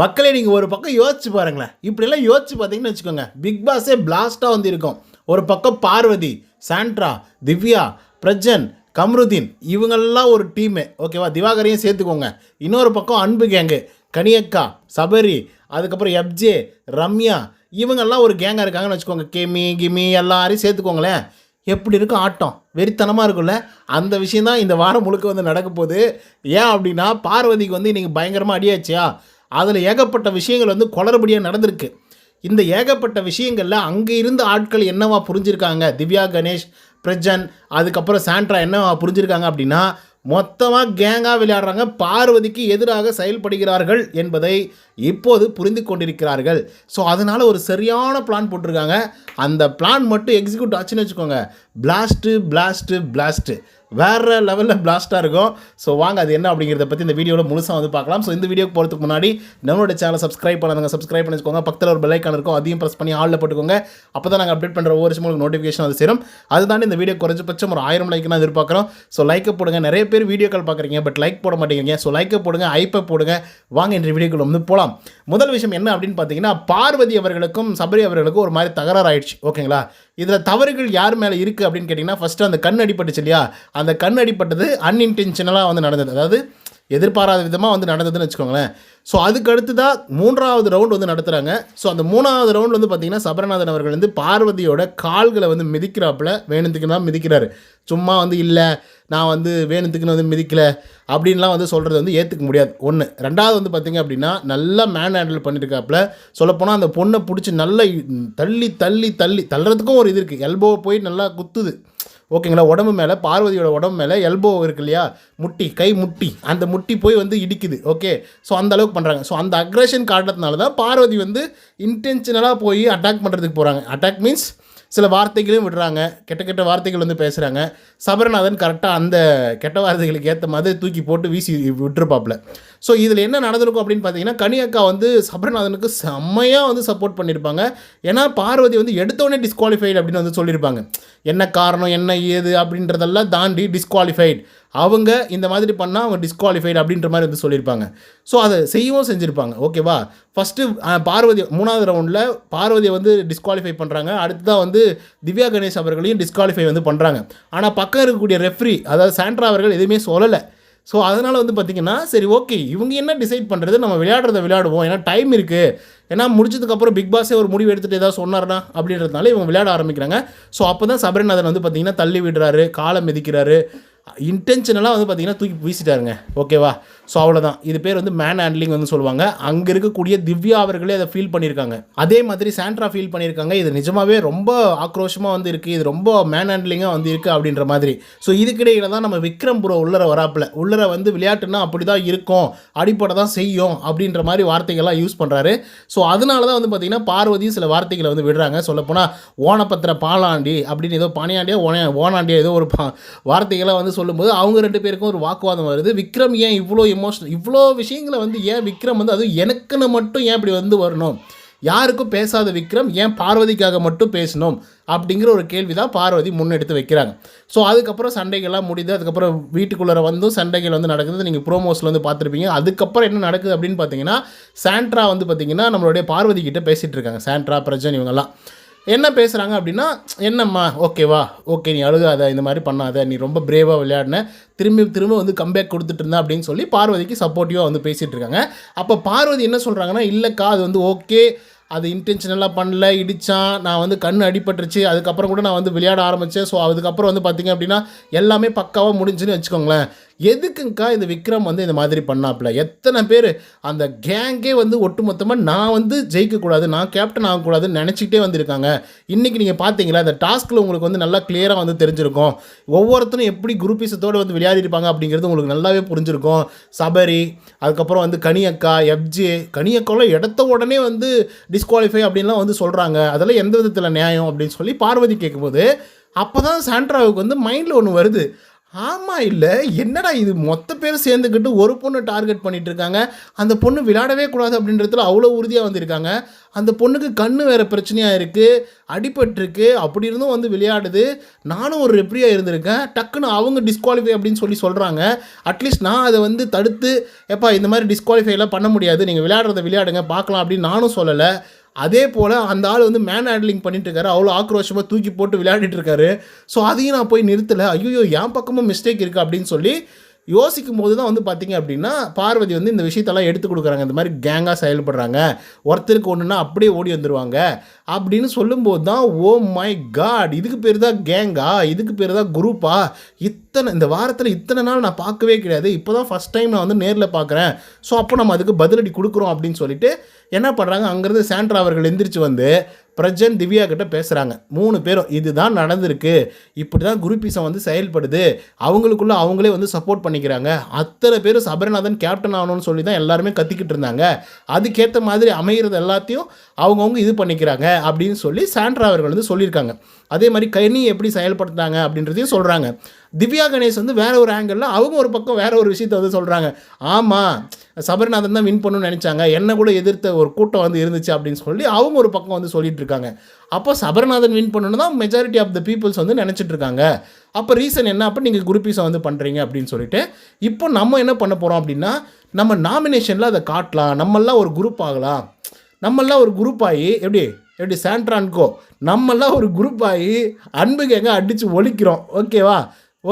மக்களே நீங்கள் ஒரு பக்கம் யோசிச்சு பாருங்களேன். இப்படிலாம் யோசிச்சு பார்த்தீங்கன்னு வச்சுக்கோங்க. பிக் பாஸே பிளாஸ்ட்டாக வந்து இருக்கும் ஒரு பக்கம் பார்வதி சாண்ட்ரா திவ்யா பிரஜன் கம்ருதீன் இவங்கெல்லாம் ஒரு டீமு ஓகேவா திவாகரையும் சேர்த்துக்கோங்க. இன்னொரு பக்கம் அன்பு கேங்கு கனியக்கா சபரி அதுக்கப்புறம் எப்ஜே ரம்யா இவங்கெல்லாம் ஒரு கேங்காக இருக்காங்கன்னு வச்சுக்கோங்க. கிமி கிமி எல்லாரையும் சேர்த்துக்கோங்களேன். எப்படி இருக்கும் ஆட்டம்? வெறித்தனமாக இருக்கும்ல? அந்த விஷயம் தான் இந்த வாரம் முழுக்க வந்து நடக்க போகுது. ஏன் அப்படின்னா பார்வதிக்கு வந்து இன்றைக்கி பயங்கரமாக அடியாச்சியா அதில் ஏகப்பட்ட விஷயங்கள் வந்து குளறுபடியாக நடந்திருக்கு. இந்த ஏகப்பட்ட விஷயங்களில் அங்கே இருந்த ஆட்கள் என்னவா புரிஞ்சிருக்காங்க? திவ்யா கணேஷ் பிரஜன் அதுக்கப்புறம் சாண்ட்ரா என்னவா புரிஞ்சிருக்காங்க அப்படின்னா மொத்தமாக கேங்காக விளையாடுறாங்க. பார்வதிக்கு எதிராக செயல்படுகிறார்கள் என்பதை இப்போது புரிந்து கொண்டிருக்கிறார்கள். ஸோ அதனால் ஒரு சரியான பிளான் போட்டிருக்காங்க. அந்த பிளான் மட்டும் எக்ஸிக்யூட் ஆச்சுன்னு வச்சுக்கோங்க. பிளாஸ்ட்டு பிளாஸ்ட்டு பிளாஸ்ட்டு வேறு லெவலில் பிளாஸ்ட்டாக இருக்கும். ஸோ வாங்க அது என்ன அப்படிங்கிறத பற்றி இந்த வீடியோவில் முழுசாக வந்து பார்க்கலாம். ஸோ இந்த வீடியோக்கு போகிறதுக்கு முன்னாடி நம்மளோட சேனலை சப்ஸ்கிரைப் பண்ணாங்க சப்ஸ்கிரைப் பண்ணிக்கோங்க. பக்கத்தில் ஒரு பெல்லைக்கான இருக்கும் அதையும் ப்ரெஸ் பண்ணி ஆளில் போட்டுக்கோங்க. அப்போ தான் நாங்கள் அப்டேட் பண்ணுற ஒவ்வொரு விஷயம் நோட்டிஃபிகேஷன் அது சேரும். அதுதாண்டி இந்த வீடியோ குறைஞ்சபட்சம் ஒரு ஆயிரம் லைக்னா எதிர்பார்க்குறோம். ஸோ லைக்கை போடுங்க. நிறைய பேர் வீடியோ கால் பார்க்குறீங்க பட் லைக் போட மாட்டேங்கிறீங்க ஸோ லைக்கை போடுங்க ஐப்பை போடுங்க. வாங்க இந்த வீடியோக்குள்ள வந்து போகலாம் முதல் விஷயம் என்ன அப்படின்னு பார்த்தீங்கன்னா பார்வதி அவர்களுக்கும் சபரி அவர்களுக்கும் ஒரு மாதிரி தகராறு ஆயிடுச்சு. ஓகேங்களா இதில் தவறுகள் யார் மேலே இருக்குது அப்படின்னு கேட்டிங்கன்னா ஃபஸ்ட்டு அந்த கண் அடிபட்டுச்சு இல்லையா? அந்த கண் அடிப்பட்டது அன்இன்டென்ஷனலாக வந்து நடந்தது. அதாவது எதிர்பாராத விதமாக வந்து நடந்ததுன்னு வச்சுக்கோங்களேன். ஸோ அதுக்கு அடுத்து தான் மூன்றாவது ரவுண்ட் வந்து நடத்துகிறாங்க ஸோ அந்த மூணாவது ரவுண்ட் வந்து பார்த்திங்கன்னா சபரநாதன் அவர்கள் வந்து பார்வதியோட கால்களை வந்து மிதிக்கிறாப்புல வேணுத்துக்கு தான் மிதிக்கிறாரு. சும்மா வந்து இல்லை நான் வந்து வேணுத்துக்குன்னு வந்து மிதிக்கலை. அப்படின்லாம் வந்து சொல்கிறது வந்து ஏற்றுக்க முடியாது. ஒன்று ரெண்டாவது வந்து பார்த்திங்க அப்படின்னா நல்லா மேன் ஹேண்டில் பண்ணியிருக்காப்புல சொல்லப்போனால் அந்த பொண்ணை பிடிச்சி நல்லா தள்ளி தள்ளி தள்ளி தள்ளுறதுக்கும் ஒரு இது இருக்குது எல்போ போய் நல்லா குத்துது. ஓகேங்களா உடம்பு மேலே பார்வதியோட உடம்பு மேலே எல்போ இருக்கு இல்லையா? முட்டி கை முட்டி. அந்த முட்டி போய் வந்து இடிக்குது ஓகே ஸோ அந்த அளவுக்கு பண்ணுறாங்க ஸோ அந்த அக்ரஷன் காட்டுறதுனால தான் பார்வதி வந்து இன்டென்ஷனலாக போய் அட்டாக் பண்ணுறதுக்கு போகிறாங்க அட்டாக் மீன்ஸ் சில வார்த்தைகளையும் விடுறாங்க. கெட்ட கெட்ட வார்த்தைகள் வந்து பேசுகிறாங்க சபரநாதன் கரெக்டாக அந்த கெட்ட வார்த்தைகளுக்கு ஏற்ற மாதிரி தூக்கி போட்டு வீசி விட்டுருப்பாப்புல. ஸோ இதில் என்ன நடந்திருக்கும் அப்படின்னு பார்த்தீங்கன்னா கனியக்கா வந்து சபரநாதனுக்கு செம்மையாக வந்து சப்போர்ட் பண்ணியிருப்பாங்க ஏன்னா பார்வதி வந்து எடுத்தோடனே டிஸ்குவாலிஃபைடு அப்படின்னு வந்து சொல்லியிருப்பாங்க என்ன காரணம் என்ன ஏது அப்படின்றதெல்லாம் தாண்டி டிஸ்குவாலிஃபைடு அவங்க இந்த மாதிரி பண்ணால் அவங்க டிஸ்குவாலிஃபைடு அப்படின்ற மாதிரி வந்து சொல்லியிருப்பாங்க ஸோ அதை செய்யவும் செஞ்சுருப்பாங்க. ஓகேவா ஃபஸ்ட்டு பார்வதி மூணாவது ரவுண்டில் பார்வதியை வந்து டிஸ்குவாலிஃபை பண்ணுறாங்க அடுத்ததாக வந்து திவ்யா கணேஷ் அவர்களையும் டிஸ்குவாலிஃபை வந்து பண்ணுறாங்க ஆனால் பக்கம் இருக்கக்கூடிய ரெஃப்ரி அதாவது சாண்ட்ரா அவர்கள் எதுவுமே சொல்லலை. ஸோ அதனால் வந்து பார்த்திங்கன்னா சரி ஓகே இவங்க என்ன டிசைட் பண்ணுறது நம்ம விளையாடுறத விளையாடுவோம். ஏன்னா டைம் இருக்குது ஏன்னா முடிச்சதுக்கப்புறம் பிக் பாஸே ஒரு முடிவு எடுத்துகிட்டு ஏதாவது சொன்னார்னா அப்படின்றதுனால இவங்க விளையாட ஆரம்பிக்கிறாங்க. ஸோ அப்போ தான் சபரிநாதன் வந்து பார்த்திங்கன்னா தள்ளி விடுறாரு காலை மிதிக்கிறாரு. இன்டென்ஷனலாக வந்து பார்த்திங்கன்னா தூக்கி வீசிட்டாருங்க. ஓகேவா? ஸோ அவ்வளோதான் இது பேர் வந்து மேன் ஹேண்ட்லிங் வந்து சொல்லுவாங்க. அங்கே இருக்கக்கூடிய திவ்யா அவர்களே அதை ஃபீல் பண்ணியிருக்காங்க அதே மாதிரி சாண்ட்ரா ஃபீல் பண்ணியிருக்காங்க இது நிஜமாகவே ரொம்ப ஆக்ரோஷமாக வந்து இருக்குது இது ரொம்ப மேன் ஹேண்ட்லிங்காக வந்து இருக்குது அப்படின்ற மாதிரி. ஸோ இதுக்கிடையில் தான் நம்ம விக்ரம் புரோ உள்ளர வராப்பில். உள்ளர வந்து விளையாட்டுனா அப்படி தான் இருக்கும். அடிப்படை தான் செய்யும் அப்படின்ற மாதிரி வார்த்தைகள்லாம் யூஸ் பண்ணுறாரு ஸோ அதனால தான் வந்து பார்த்திங்கன்னா பார்வதியும் சில வார்த்தைகளை வந்து விடுறாங்க. சொல்லப்போனால் ஓனப்பத்திர பாலாண்டி அப்படின்னு ஏதோ பானியாண்டியா ஓன ஓனாண்டியா ஏதோ ஒரு பா வார்த்தைகளை வந்து சொல்லும்போது அவங்க ரெண்டு பேருக்கும் ஒரு வாக்குவாதம் வருது. விக்ரம் ஏன் இவ்வளோ இமோஷனல் இவ்வளோ விஷயங்களை வந்து ஏன் விக்ரம் வந்து அதுவும் எனக்குன்னு மட்டும் ஏன் இப்படி வந்து வரணும்? யாருக்கும் பேசாத விக்ரம் ஏன் பார்வதிக்காக மட்டும் பேசணும்? அப்படிங்கிற ஒரு கேள்வி தான் பார்வதி முன்னெடுத்து வைக்கிறாங்க. ஸோ அதுக்கப்புறம் சண்டைகள்லாம் முடியுது அதுக்கப்புறம் வீட்டுக்குள்ளே வந்தும் சண்டைகள் வந்து நடக்குது. நீங்கள் ப்ரோமோஸில் வந்து பார்த்துருப்பீங்க. அதுக்கப்புறம் என்ன நடக்குது அப்படின்னு பார்த்தீங்கன்னா சாண்ட்ரா வந்து பார்த்தீங்கன்னா நம்மளுடைய பார்வதி கிட்டே பேசிகிட்டு இருக்காங்க. சாண்ட்ரா பிரஜன் இவங்கெல்லாம். என்ன பேசுகிறாங்க அப்படின்னா என்னம்மா ஓகேவா ஓகே நீ அழுகாத இந்த மாதிரி பண்ணாத நீ ரொம்ப பிரேவாக விளையாடின திரும்பி திரும்ப வந்து கம்பேக் கொடுத்துட்டு இருந்தா அப்படின்னு சொல்லி பார்வதிக்கு சப்போர்ட்டிவாக வந்து பேசிகிட்டு இருக்காங்க. அப்போ பார்வதி என்ன சொல்கிறாங்கன்னா இல்லைக்கா அது வந்து ஓகே அது இன்டென்ஷனலாக பண்ணல இடித்தான் நான் வந்து கண் அடிபட்டுருச்சு அதுக்கப்புறம் கூட நான் வந்து விளையாட ஆரம்பித்தேன் ஸோ அதுக்கப்புறம் வந்து பார்த்திங்க அப்படின்னா எல்லாமே பக்காவாக முடிஞ்சுன்னு வச்சுக்கோங்களேன். எதுக்குங்கக்கா இந்த விக்ரம் வந்து இந்த மாதிரி பண்ணாப்புல எத்தனை பேர் அந்த கேங்கே வந்து ஒட்டுமொத்தமாக நான் வந்து ஜெயிக்கக்கூடாது நான் கேப்டன் ஆகக்கூடாதுன்னு நினச்சிக்கிட்டே வந்திருக்காங்க. இன்றைக்கி நீங்கள் பார்த்தீங்களா அந்த டாஸ்கில் உங்களுக்கு வந்து நல்லா கிளியராக வந்து தெரிஞ்சிருக்கும். ஒவ்வொருத்தரும் எப்படி குரூப்பிசத்தோடு வந்து விளையாடிருப்பாங்க அப்படிங்கிறது உங்களுக்கு நல்லாவே புரிஞ்சிருக்கும். சபரி அதுக்கப்புறம் வந்து கனியக்கா எஃப்ஜே கனியக்காவில் இடத்த உடனே வந்து டிஸ்குவாலிஃபை அப்படின்லாம் வந்து சொல்கிறாங்க அதெல்லாம் எந்த விதத்தில் நியாயம் அப்படின்னு சொல்லி பார்வதி கேட்கும்போது அப்போ தான் சாண்ட்ராவுக்கு வந்து மைண்டில் ஒன்று வருது. ஆமாம் இல்லை. என்னடா இது? மொத்த பேர் சேர்ந்துக்கிட்டு ஒரு பொண்ணு டார்கெட் பண்ணிகிட்டு இருக்காங்க அந்த பொண்ணு விளையாடவே கூடாது அப்படின்றதுல அவ்வளோ உறுதியாக வந்திருக்காங்க. அந்த பொண்ணுக்கு கண் வேறு பிரச்சனையாக இருக்குது அடிபட்டிருக்கு. அப்படி இருந்தும் வந்து விளையாடுது. நானும் ஒரு ரெப்ரியாக இருந்திருக்கேன். டக்குன்னு அவங்க டிஸ்குவாலிஃபை அப்படின்னு சொல்லி சொல்கிறாங்க அட்லீஸ்ட் நான் அதை வந்து தடுத்து எப்பா இந்த மாதிரி டிஸ்குவாலிஃபைலாம் பண்ண முடியாது. நீங்கள் விளையாடுறத விளையாடுங்க. பார்க்கலாம். அப்படின்னு நானும் சொல்லலை. அதே போல் அந்த ஆள் வந்து மேன் ஹேண்ட்லிங் பண்ணிட்டு இருக்காரு அவ்வளோ ஆக்ரோஷமாக தூக்கி போட்டு விளையாடிட்டு இருக்காரு ஸோ அதையும் நான் போய் நிறுத்தலை. ஐயோ என் பக்கமும் மிஸ்டேக் இருக்குது அப்படின்னு சொல்லி யோசிக்கும் போது தான் வந்து பார்த்தீங்க அப்படின்னா பார்வதி வந்து இந்த விஷயத்தெல்லாம் எடுத்து கொடுக்குறாங்க. இந்த மாதிரி கேங்காக செயல்படுறாங்க. ஒருத்தருக்கு ஒன்றுனா அப்படியே ஓடி வந்துடுவாங்க அப்படின்னு சொல்லும்போது தான் ஓ மை காட் இதுக்கு பேர் தான் கேங்கா இதுக்கு பேர் தான் குரூப்பா இத்தனை இந்த வாரத்தில் இத்தனை நாள் நான் பார்க்கவே கிடையாது. இப்போ தான் ஃபஸ்ட் டைம் நான் வந்து நேரில் பார்க்குறேன் ஸோ அப்போ நம்ம அதுக்கு பதிலடி கொடுக்குறோம். அப்படின்னு சொல்லிட்டு என்ன பண்ணுறாங்க அங்கேருந்து சாண்ட்ரா அவர்கள் எந்திரிச்சு வந்து பிரஜன் திவ்யா கிட்ட பேசுகிறாங்க மூணு பேரும் இதுதான் நடந்திருக்கு. இப்படி தான் குரூப்பிசம் வந்து செயல்படுது. அவங்களுக்குள்ள அவங்களே வந்து சப்போர்ட் பண்ணிக்கிறாங்க. அத்தனை பேரும் சபரிநாதன் கேப்டன் ஆகணும்னு சொல்லி தான் எல்லாருமே கத்திக்கிட்டு இருந்தாங்க. அதுக்கேற்ற மாதிரி அமைகிறது எல்லாத்தையும் அவங்கவுங்க இது பண்ணிக்கிறாங்க அப்படின்னு சொல்லி சாண்ட்ரா அவர்கள் வந்து சொல்லியிருக்காங்க. அதே மாதிரி கனி எப்படி செயல்படுத்துறாங்க அப்படின்றதையும் சொல்கிறாங்க திவ்யா கணேஷ் வந்து வேற ஒரு ஆங்கிளில் அவங்க ஒரு பக்கம் வேற ஒரு விஷயத்த வந்து சொல்கிறாங்க ஆமாம் சபரிநாதன் தான் வின் பண்ணணும்னு நினச்சாங்க. என்ன கூட எதிர்த்த ஒரு கூட்டம் வந்து இருந்துச்சு அப்படின்னு சொல்லி அவங்க ஒரு பக்கம் வந்து சொல்லிட்டு இருக்காங்க. அப்போ சபரிநாதன் வின் பண்ணணும் தான் மெஜாரிட்டி ஆஃப் த பீப்புள்ஸ் வந்து நினச்சிட்டு இருக்காங்க. அப்போ ரீசன் என்ன? அப்போ நீங்கள் குரூப்பீஸை வந்து பண்ணுறீங்க அப்படின்னு சொல்லிட்டு இப்போ நம்ம என்ன பண்ண போகிறோம் அப்படின்னா நம்ம நாமினேஷனில் அதை காட்டலாம். நம்மெல்லாம் ஒரு குரூப் ஆகலாம். நம்மெல்லாம் ஒரு குரூப் ஆகி எப்படி? எப்படி? சாண்ட்ரான்கோ. நம்மெல்லாம் ஒரு குரூப் ஆகி அன்புக்கு எங்கே அடித்து ஒழிக்கிறோம். ஓகேவா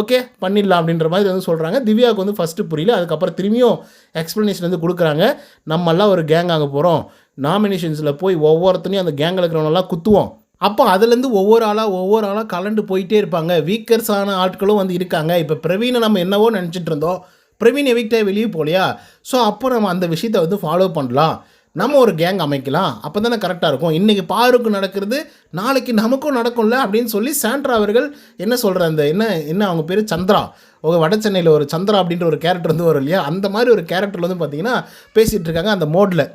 ஓகே பண்ணிடலாம் அப்படின்ற மாதிரி வந்து சொல்கிறாங்க திவ்யாவுக்கு வந்து ஃபஸ்ட்டு புரியல. அதுக்கப்புறம் திரும்பியும் எக்ஸ்ப்ளனேஷன் வந்து கொடுக்குறாங்க. நம்மெல்லாம் ஒரு கேங் ஆக போகிறோம் நாமினேஷன்ஸில் போய் ஒவ்வொருத்தனையும் அந்த கேங்கில் இருக்கிறவங்களாம் குத்துவோம். அப்போ அதுலேருந்து ஒவ்வொரு ஆளாக ஒவ்வொரு ஆளாக கலண்டு போயிட்டே இருப்பாங்க. வீக்கர்ஸான ஆட்களும் வந்து இருக்காங்க. இப்போ பிரவீனை நம்ம என்னவோ நினச்சிட்டு இருந்தோம். பிரவீன் எவிக்டே வெளியே போகலையா? ஸோ அப்போ நம்ம அந்த விஷயத்தை வந்து ஃபாலோ பண்ணலாம். நம்ம ஒரு கேங் அமைக்கலாம். அப்போ தானே கரெக்டாக இருக்கும். இன்றைக்கி பாருக்கு நடக்கிறது நாளைக்கு நமக்கும் நடக்கும்ல அப்படின்னு சொல்லி சாண்ட்ரா அவர்கள் என்ன சொல்கிற அந்த என்ன என்ன அவங்க பேர்? சந்திரா. ஒரு வட சென்னையில் ஒரு சந்திரா அப்படின்ற ஒரு கேரக்டர் வந்து வரும் இல்லையா? அந்த மாதிரி ஒரு கேரக்டர் வந்து பார்த்தீங்கன்னா பேசிகிட்டு இருக்காங்க அந்த மோடில்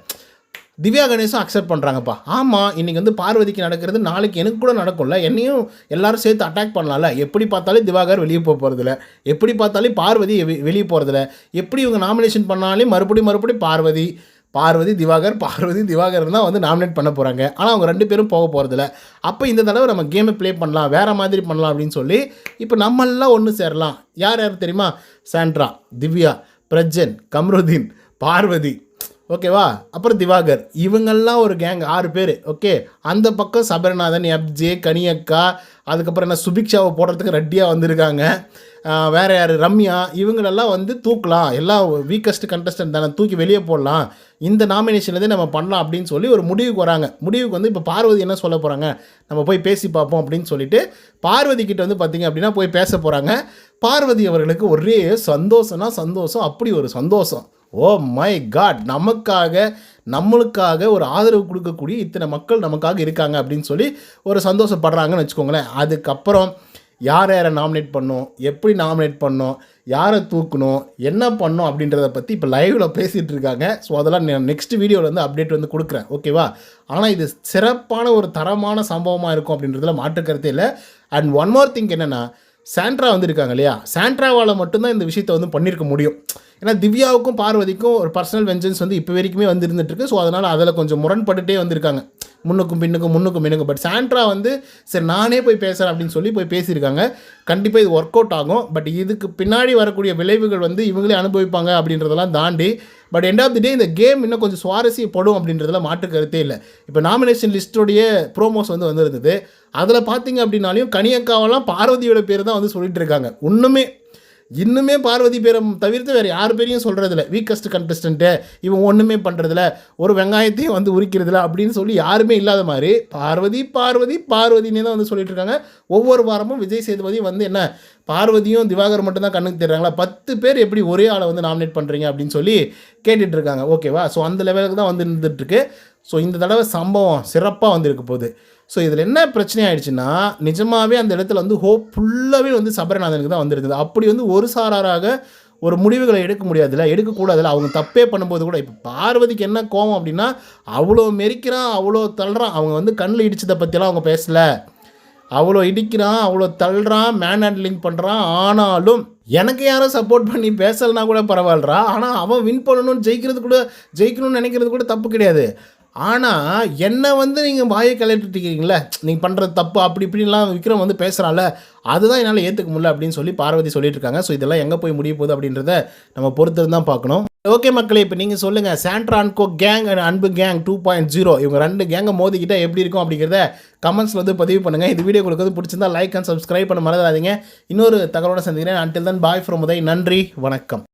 திவ்யா கணேசும் அக்செப்ட் பண்ணுறாங்கப்பா ஆமாம் இன்றைக்கி வந்து பார்வதிக்கு நடக்கிறது நாளைக்கு எனக்கு கூட நடக்கும்ல. என்னையும் எல்லாரும் சேர்த்து அட்டாக் பண்ணலாம்ல. எப்படி பார்த்தாலும் திவாகர் வெளியே போக போகிறதில்ல எப்படி பார்த்தாலும் பார்வதி வெ- வெளியே போகிறதில்ல எப்படி இவங்க நாமினேஷன் பண்ணாலும் மறுபடியும் மறுபடியும் பார்வதி. பார்வதி திவாகர் பார்வதி திவாகர் தான் வந்து நாமினேட் பண்ண போகிறாங்க ஆனால் அவங்க ரெண்டு பேரும் போக போகிறதில்ல அப்போ இந்த தடவை நம்ம கேமை ப்ளே பண்ணலாம் வேறு மாதிரி பண்ணலாம் அப்படின்னு சொல்லி இப்போ நம்மெல்லாம் ஒன்று சேரலாம். யார் யார் தெரியுமா? சாண்ட்ரா திவ்யா பிரஜன் கம்ருதீன் பார்வதி. ஓகேவா? அப்புறம் திவாகர். இவங்கெல்லாம் ஒரு கேங் ஆறு பேர். ஓகே? அந்த பக்கம் சபரிநாதன் எப்ஜே கனியக்கா அதுக்கப்புறம் என்ன சுபிக்ஷாவை போடுறதுக்கு ரெட்டியாக வந்திருக்காங்க. வேறு யார்? ரம்யா இவங்களெல்லாம் வந்து தூக்கலாம். எல்லாம் வீக்கஸ்ட் கண்டஸ்டன்ட் தானே. தூக்கி வெளியே போடலாம். இந்த நாமினேஷன்லேருந்து நம்ம பண்ணலாம் அப்படின்னு சொல்லி ஒரு முடிவுக்கு வராங்க. முடிவுக்கு வந்து இப்போ பார்வதி என்ன சொல்ல போகிறாங்க நம்ம போய் பேசி பார்ப்போம் அப்படின்னு சொல்லிட்டு பார்வதி கிட்ட வந்து பார்த்திங்க அப்படின்னா போய் பேச போகிறாங்க பார்வதி அவர்களுக்கு ஒரே சந்தோஷம்னா சந்தோஷம் அப்படி ஒரு சந்தோஷம். Oh my God! நமக்காக நம்மளுக்காக ஒரு ஆதரவு கொடுக்கக்கூடிய இத்தனை மக்கள் நமக்காக இருக்காங்க அப்படின்னு சொல்லி ஒரு சந்தோஷப்படுறாங்கன்னு வச்சுக்கோங்களேன். அதுக்கப்புறம் யார் யாரை நாமினேட் பண்ணோம் எப்படி நாமினேட் பண்ணோம் யாரை தூக்கணும் என்ன பண்ணோம் அப்படின்றத பற்றி இப்போ லைவில் பேசிகிட்டு இருக்காங்க. ஸோ அதெல்லாம் நெக்ஸ்ட் வீடியோவில் வந்து அப்டேட் வந்து கொடுக்குறேன். ஓகேவா ஆனால் இது சிறப்பான ஒரு தரமான சம்பவமாக இருக்கும் அப்படின்றதுல மாற்றுக்கருத்தே இல்லை. அண்ட் ஒன் மோர் திங்க் என்னென்னா சாண்ட்ரா வந்திருக்காங்க இல்லையா? சாண்ட்ராவால் மட்டும்தான் இந்த விஷயத்தை வந்து பண்ணியிருக்க முடியும். ஏன்னா திவ்யாவுக்கும் பார்வதிக்கும் ஒரு பர்சனல் வெஞ்சன்ஸ் வந்து இப்போ வரைக்குமே வந்து இருந்துட்டுருக்கு ஸோ அதனால் அதில் கொஞ்சம் முரண்பட்டுட்டே வந்திருக்காங்க. முன்னுக்கும் பின்னுக்கும் முன்னுக்கும் பின்னுக்கும். பட் சாண்ட்ரா வந்து சரி நானே போய் பேசுகிறேன் அப்படின்னு சொல்லி போய் பேசியிருக்காங்க. கண்டிப்பாக இது ஒர்க் அவுட் ஆகும். பட் இதுக்கு பின்னாடி வரக்கூடிய விளைவுகள் வந்து இவங்களே அனுபவிப்பாங்க அப்படின்றதெல்லாம் தாண்டி but end of the day இந்த கேம் இன்னும் கொஞ்சம் சுவாரஸ்யப்படும் அப்படின்றதுல மாற்று கருத்தே இல்லை. இப்போ நாமினேஷன் லிஸ்ட்டுடைய ப்ரோமோஸ் வந்து வந்திருந்தது. அதில் பார்த்தீங்க அப்படின்னாலையும் கனியக்காவெல்லாம் பார்வதியோட பேர் தான் வந்து சொல்லிட்டு இருக்காங்க. ஒன்றுமே இன்னுமே பார்வதி பேரை தவிர்த்து வேறு யார் பேரையும் சொல்கிறதில்ல வீக்கஸ்ட் கண்டஸ்டண்ட்டு இவன் ஒன்றுமே பண்ணுறதில்ல ஒரு வெங்காயத்தையும் வந்து உரிக்கிறதில்ல அப்படின்னு சொல்லி யாருமே இல்லாத மாதிரி பார்வதி பார்வதி பார்வதினே தான் வந்து சொல்லிட்டு இருக்காங்க. ஒவ்வொரு வாரமும் விஜய் சேதுபதி வந்து என்ன பார்வதியும் திவாகர் மட்டும்தான் கண்ணுக்கு தெரிறாங்களா பத்து பேர் எப்படி ஒரே ஆளை வந்து நாமினேட் பண்ணுறீங்க அப்படின்னு சொல்லி கேட்டுகிட்டு இருக்காங்க. ஓகேவா ஸோ அந்த லெவலுக்கு தான் வந்து இருந்துகிட்ருக்கு ஸோ இந்த தடவை சம்பவம் சிறப்பாக வந்திருக்கு போகுது. ஸோ இதில் என்ன பிரச்சனை ஆயிடுச்சுன்னா நிஜமாவே அந்த இடத்துல வந்து ஹோப் ஃபுல்லாகவே வந்து சபரிநாதனுக்கு தான் வந்திருக்குது. அப்படி வந்து ஒரு சாராராக ஒரு முடிவுகளை எடுக்க முடியாதுல்ல எடுக்கக்கூடாதுல்ல அவங்க தப்பே பண்ணும்போது கூட இப்போ பார்வதிக்கு என்ன கோவம் அப்படின்னா அவ்வளோ மெரிக்கிறான் அவ்வளோ தள்ளுறான். அவங்க வந்து கண்ணில் இடிச்சதை பற்றிலாம் அவங்க பேசலை. அவ்வளோ இடிக்கிறான் அவ்வளோ தள்ளுறான் மேன் ஹேண்ட்லிங் பண்ணுறான் ஆனாலும் எனக்கு யாரும் சப்போர்ட் பண்ணி பேசலைனா கூட பரவாயில்லரா ஆனால் அவன் வின் பண்ணணும்னு ஜெயிக்கிறது கூட ஜெயிக்கணும்னு நினைக்கிறது கூட தப்பு கிடையாது. ஆனால் என்னை வந்து நீங்கள் வாயை கலட்டுட்டீங்களே நீங்கள் பண்ணுறது தப்பு அப்படி இப்படின்லாம் விக்ரம் வந்து பேசுகிறான்ல அதுதான் என்னால் ஏற்றுக்க முடியல அப்படின்னு சொல்லி பார்வதி சொல்லிட்டு இருக்காங்க ஸோ இதெல்லாம் எங்கே போய் முடிய போகுது அப்படின்றத நம்ம பொறுத்து தான் பார்க்கணும். ஓகே மக்களே இப்போ நீங்கள் சொல்லுங்கள் சாண்ட்ரான்கோ gang and Anbu gang two point zero இவங்க ரெண்டு கேங்கை மோதிக்கிட்டா எப்படி இருக்கும் அப்படிங்கிறத கமெண்ட்ஸில் வந்து பதிவு பண்ணுங்கள் இது வீடியோ கொடுக்குறது பிடிச்சிருந்தா லைக் அண்ட் சப்ஸ்கிரைப் பண்ண மறந்துடாதீங்க. இன்னொரு தகவலோட சந்திக்கிறேன். Until then bye from Uday. நன்றி வணக்கம்.